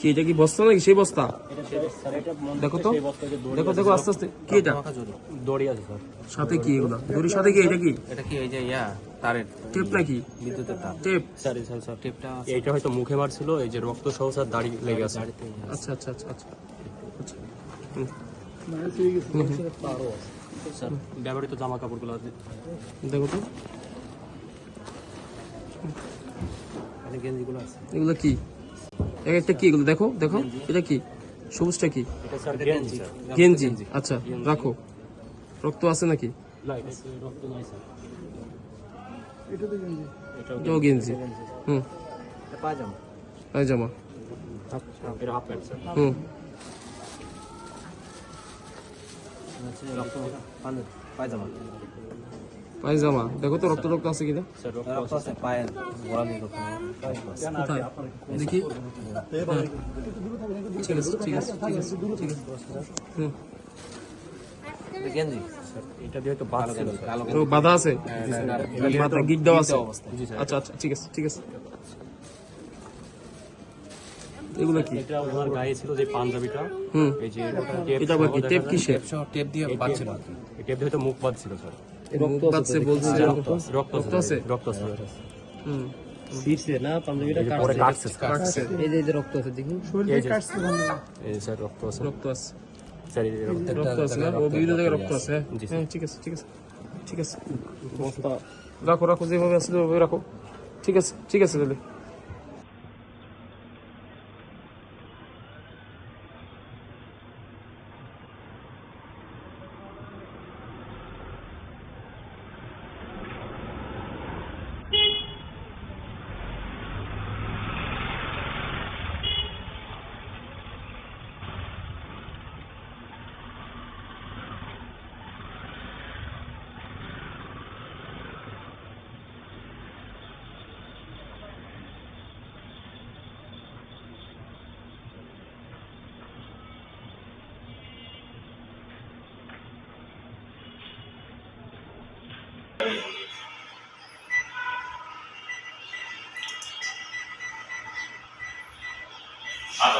কি এটা কি বস্তা নাকি? সেই বস্তা? এটা সেই স্যার এটা দেখো তো। দেখো আছে দেখো আস্তে আস্তে। কি এটা? দড়ি আছে স্যার। সাথে কি এগুলা? দড়ির সাথে কি? এটা কি? এটা কি ওই যে ইয়া তারের টেপ নাকি? বিদ্যুতের তার। টেপ। স্যার স্যার স্যার টেপটা এইটা হয়তো মুখে মারছিল এই যে রক্ত সহ স্যার দাড়ি লেগে আছে। আচ্ছা আচ্ছা আচ্ছা আচ্ছা। আচ্ছা। স্যার ব্যবহৃত জামা কাপড়গুলো আছে। দেখো তো। গেঞ্জিগুলো আছে। এগুলো কি? একটা কি এগুলো? দেখো দেখো। এটা কি? সবুজটা কি? এটা গেঞ্জি। গেঞ্জি। আচ্ছা রাখো। রক্ত আছে নাকি? এটাও গেঞ্জি। হুম। পায়জামা। প্যান্ট হুম। রক্ত পায়জামা। পায়জামা। দেখো তো রক্ত রক্ত আছে কিনা স্যার রক্ত রক্ত আছে। দেখি। ঠিক ঠিক ঠিক ঠিক তো বাধা গিট দেওয়া আছে? আচ্ছা আচ্ছা ঠিক আছে ঠিক আছে। এগুলো কি? এটা ওনার গায়ে ছিল যে পাঞ্জাবিটা। হুম। এই যে টেপ এটা কি? টেপ কিসের? টেপ দিয়ে বাঁধছিল টেপ দিয়ে হয়তো মুখ বাদ ছিল স্যার। আছে? আছে। আছে? আছে। আছে আছে। আছে। ঠিক আছে ঠিক আছে। ঠিক আছে। রাখো রাখো যেভাবে আসলে রাখো। ঠিক আছে ঠিক আছে তাহলে।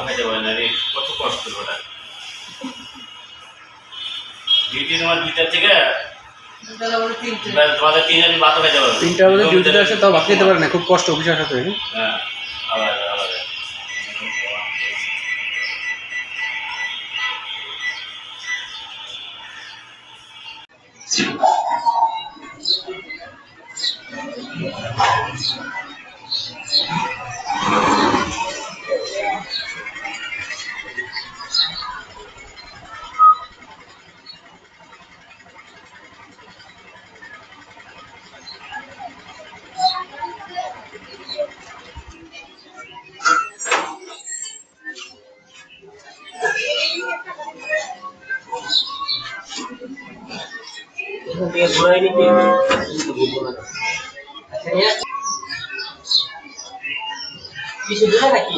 খেতে পারে না রে কত কষ্ট ওটা। ডিউটি তোমার দুইটার থেকে তোমাদের তিনজন ভাত খেতে পারবে। তিনটা বলে ডিউটিতে আসে তাও ভাত খেতে পারে না খুব কষ্ট অফিসে আসাতে হ্যাঁ আলাদা কিছু দেবে নাকি?